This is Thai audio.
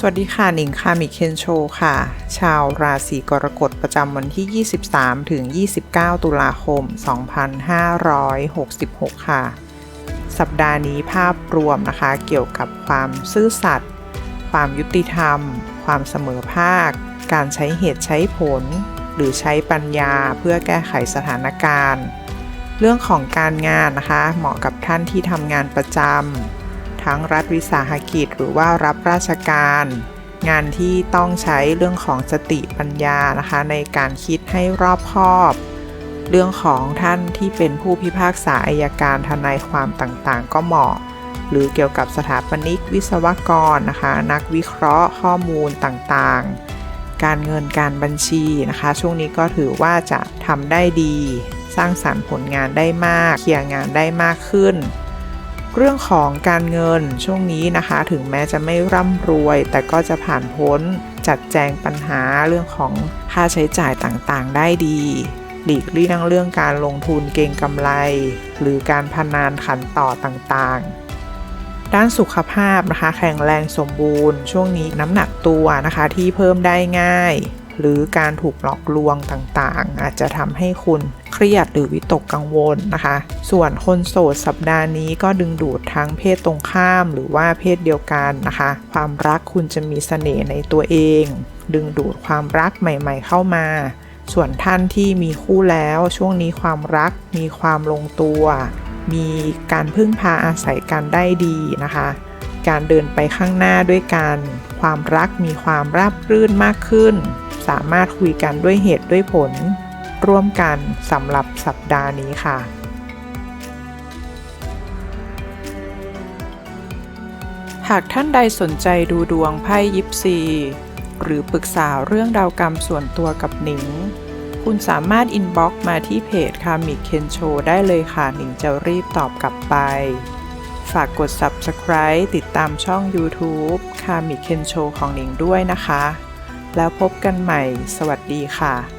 สวัสดีค่ะหนิงคามิเคนโชค่ะ ชาวราศีกรกฎประจำวันที่ 23 ถึง 29 ตุลาคม 2566 ค่ะ สัปดาห์นี้ภาพรวมนะคะ เกี่ยวกับความซื่อสัตย์ ความยุติธรรม ความเสมอภาค การใช้เหตุใช้ผล หรือใช้ปัญญาเพื่อแก้ไขสถานการณ์ เรื่องของการงานนะคะ เหมาะกับท่านที่ทำงานประจำ ทั้งรัฐวิสาหกิจหรือว่ารับราชการ งานที่ต้องใช้เรื่องของสติปัญญานะคะในการคิดให้รอบคอบ เรื่องของท่านที่เป็นผู้พิพากษาอายการทนายความต่างๆ ก็เหมาะ หรือเกี่ยวกับสถาปนิกวิศวกรนะคะ นักวิเคราะห์ข้อมูลต่างๆการเงินการบัญชีนะคะ ช่วงนี้ก็ถือว่าจะทำได้ดี สร้างสรรค์ผลงานได้มาก เคลียร์งานได้มากขึ้น เรื่องของการเงินช่วงนี้นะคะ ถึงแม้จะไม่ร่ำรวย แต่ก็จะผ่านพ้นจัดแจงปัญหาเรื่องของค่าใช้จ่ายต่างๆ ได้ดีหลีกเลี่ยงเรื่องการลงทุนเก่งกำไร หรือการพนันขันต่อต่างๆ ด้านสุขภาพนะคะ แข็งแรงสมบูรณ์ ช่วงนี้น้ำหนักตัวนะคะที่เพิ่มได้ง่าย หรือการถูกหลอกลวงต่างๆ อาจจะทำให้คุณ เครียดหรือวิตกกังวลนะคะ ส่วนคนโสดสัปดาห์นี้ก็ดึงดูดทั้งเพศตรงข้ามหรือว่าเพศเดียวกันนะคะ ความรักคุณจะมีเสน่ห์ในตัวเอง ดึงดูดความรักใหม่ ๆ เข้ามาส่วนท่านที่มีคู่แล้วช่วงนี้ความรักมีความลงตัว มีการพึ่งพาอาศัยกันได้ดีนะคะ การเดินไปข้างหน้าด้วยกัน ความรักมีความราบรื่นมากขึ้น สามารถคุยกันด้วยเหตุด้วยผล ร่วมกันสำหรับสัปดาห์นี้ค่ะหากท่านใดสนใจดูดวงไพ่ยิปซี หรือปรึกษาเรื่องดาวกรรมส่วนตัวกับหนิง คุณสามารถอินบ็อกซ์มาที่เพจคามิเคนโชได้เลยค่ะ หนิงจะรีบตอบกลับไป ฝากกด Subscribe ติดตามช่อง YouTube คามิเคนโชของหนิงด้วยนะคะ แล้วพบกันใหม่ สวัสดีค่ะ